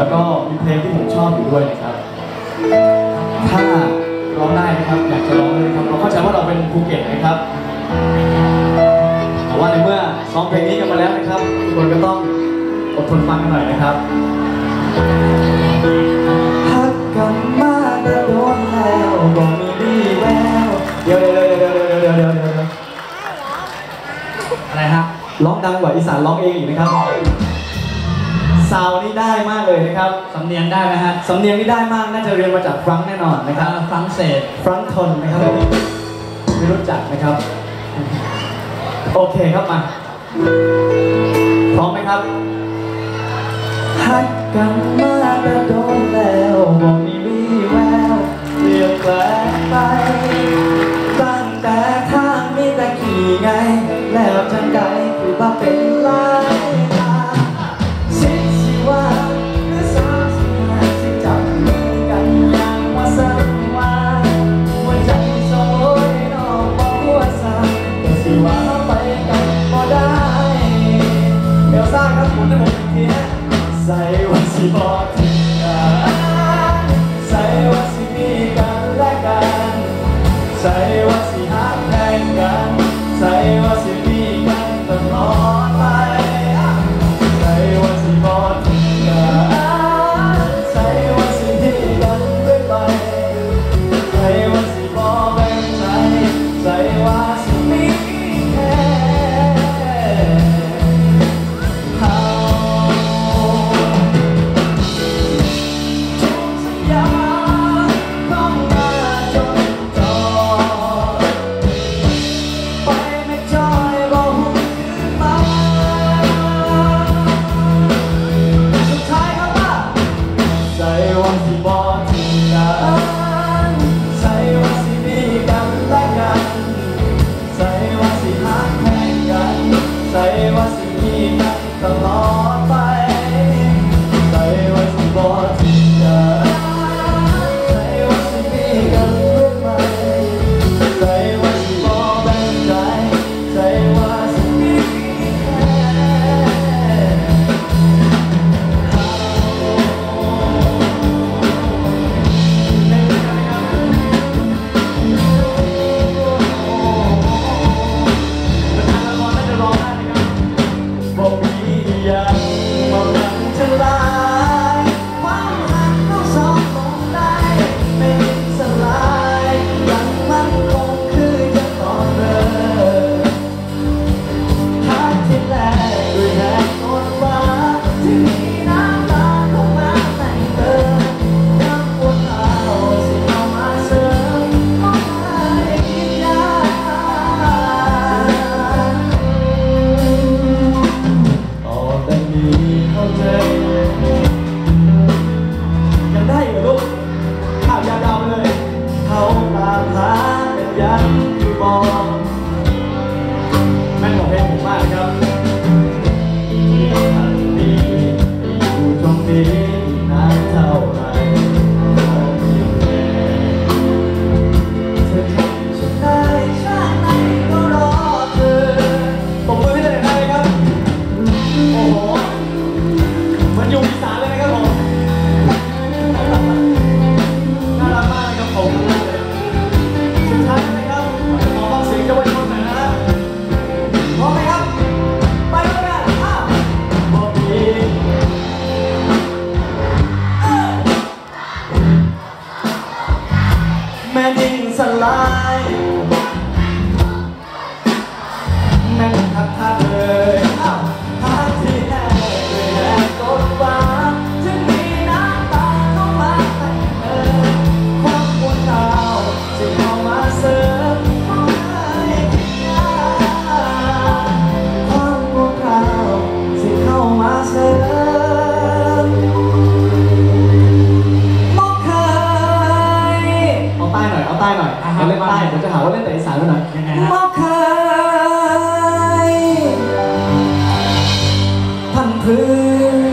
แล้วก็มีเพลงที่ผมชอบอยู่ด้วยนะครับ ถ้าร้องได้นะครับอยากจะร้องเลยครับเราเข้าใจว่าเราเป็นภูเก็ตนะครับ แต่ว่าในเมื่อซ้อมเพลงนี้กันมาแล้วนะครับทุกคนก็ต้องอดทนฟังกันหน่อยนะครับฮักกันมาแต่โดนแล้วบอกมีดีแววเดี๋ยวเดี๋ยวเดี๋ยวเดี๋ยวเดี๋ยวเดี๋ยวเดี๋ยวอะไรฮะร้องดังกว่าอีสานร้องเองอีกนะครับ ซาวนี่ได้มากเลยนะครับ สำเนียงได้ไหมฮะสำเนียงนี่ได้มาก น่าจะเรียนมาจากฟรังก์แน่นอนนะคครัรับบฝรั่งเศสฟรังก์ทนนะครับไม่รู้จักนะครับ โอเคครับมา พร้อมไหมครับพักกันมาแต่โดนแล้วบ่มีวี่แววเปลี่ยนแปลงไป ตั้งแต่ทางมีแต่ขี่ไง แล้วจังใดคือว่าเป็นลา เอลซ่าครับหมุนให้ผมอีกทีฮะใส่ว่าสิบอกถึงกันใส่วันสิมีกันและกัน ใส่ว่าสิหักแทนกัน ใส่ว่าสิ ใต้หน่อย เอาใต้หน่อยเอาเล่นใต้ผมจะหาว่าเล่นแต่อีสานแล้วหน่อยไงฮะมอคายพันพื้น